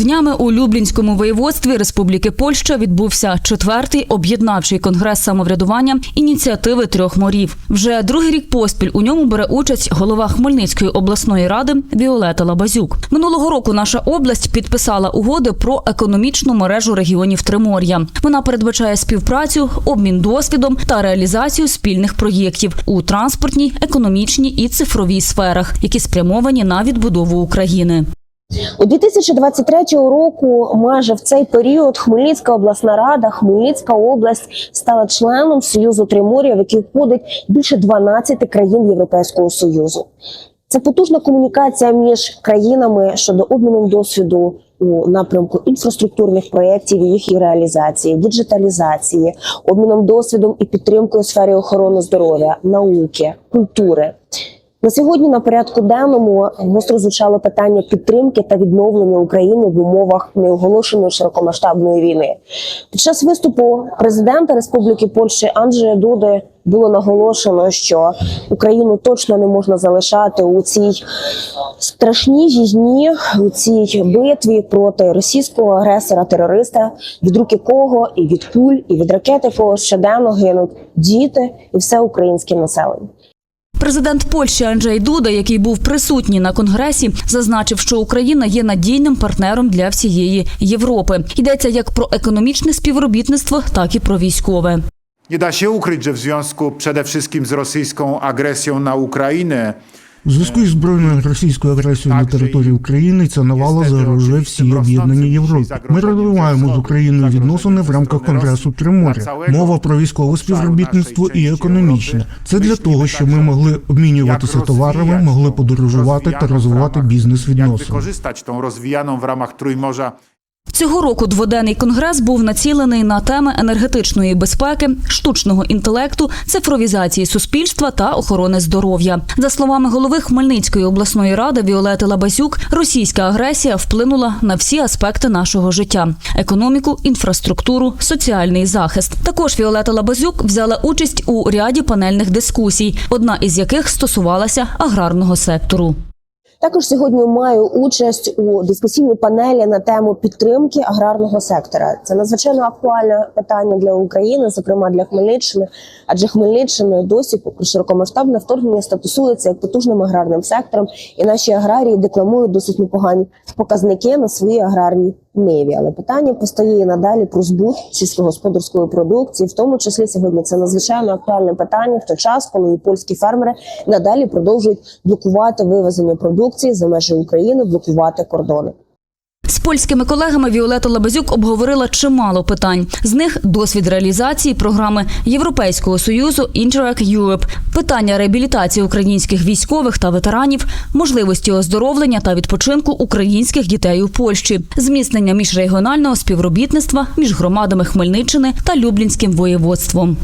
Днями у Люблінському воєводстві Республіки Польща відбувся четвертий об'єднавчий конгрес самоврядування ініціативи трьох морів. Вже другий рік поспіль у ньому бере участь голова Хмельницької обласної ради Віолета Лабазюк. Минулого року наша область підписала угоди про економічну мережу регіонів Тримор'я. Вона передбачає співпрацю, обмін досвідом та реалізацію спільних проєктів у транспортній, економічній і цифровій сферах, які спрямовані на відбудову України. У 2023 року, майже в цей період, Хмельницька обласна рада, Хмельницька область стала членом Союзу Тримор'я, в який входить більше 12 країн Європейського Союзу. Це потужна комунікація між країнами щодо обміну досвіду у напрямку інфраструктурних проєктів, їх реалізації, діджиталізації, обміном досвідом і підтримкою у сфері охорони здоров'я, науки, культури. На сьогодні на порядку денному гостро звучало питання підтримки та відновлення України в умовах неоголошеної широкомасштабної війни. Під час виступу президента Республіки Польщі Анджея Дуди було наголошено, що Україну точно не можна залишати у цій страшній війні, у цій битві проти російського агресора, терориста, від рук якого і від пуль, і від ракет якого щоденно гинуть діти і все українське населення. Президент Польщі Анджей Дуда, який був присутній на конгресі, зазначив, що Україна є надійним партнером для всієї Європи. Йдеться як про економічне співробітництво, так і про військове. Nie da się ukryć, że w związku przede wszystkim z rosyjską agresją na У зв'язку із збройною російською агресією на території України ця навала загрожує всій об'єднаній Європі. Ми розвиваємо з Україною відносини в рамках конгресу Триморя. Мова про військове співробітництво і економічне. Це для того, щоб ми могли обмінюватися товарами, могли подорожувати та розвивати бізнес jak відносин. wykorzystać tą rozwijaną w ramach Trójmorza Цього року дводенний конгрес був націлений на теми енергетичної безпеки, штучного інтелекту, цифровізації суспільства та охорони здоров'я. За словами голови Хмельницької обласної ради Віолети Лабазюк, російська агресія вплинула на всі аспекти нашого життя: економіку, інфраструктуру, соціальний захист. Також Віолета Лабазюк взяла участь у ряді панельних дискусій, одна із яких стосувалася аграрного сектору. Також сьогодні маю участь у дискусійній панелі на тему підтримки аграрного сектора. Це надзвичайно актуальне питання для України, зокрема для Хмельниччини, адже Хмельниччина досі, попри широкомасштабне вторгнення, статусується як потужним аграрним сектором, і наші аграрії декламують досить непогані показники на своїй аграрній ниві. Але питання постає і надалі про збут сільськогосподарської продукції, в тому числі сьогодні це надзвичайно актуальне питання в той час, коли і польські фермери надалі продовжують блокувати вивезення продукції за межі України, блокувати кордони. З польськими колегами Віолета Лабазюк обговорила чимало питань. З них досвід реалізації програми Європейського союзу Interact Europe, питання реабілітації українських військових та ветеранів, можливості оздоровлення та відпочинку українських дітей у Польщі, зміцнення міжрегіонального співробітництва між громадами Хмельниччини та Люблінським воєводством.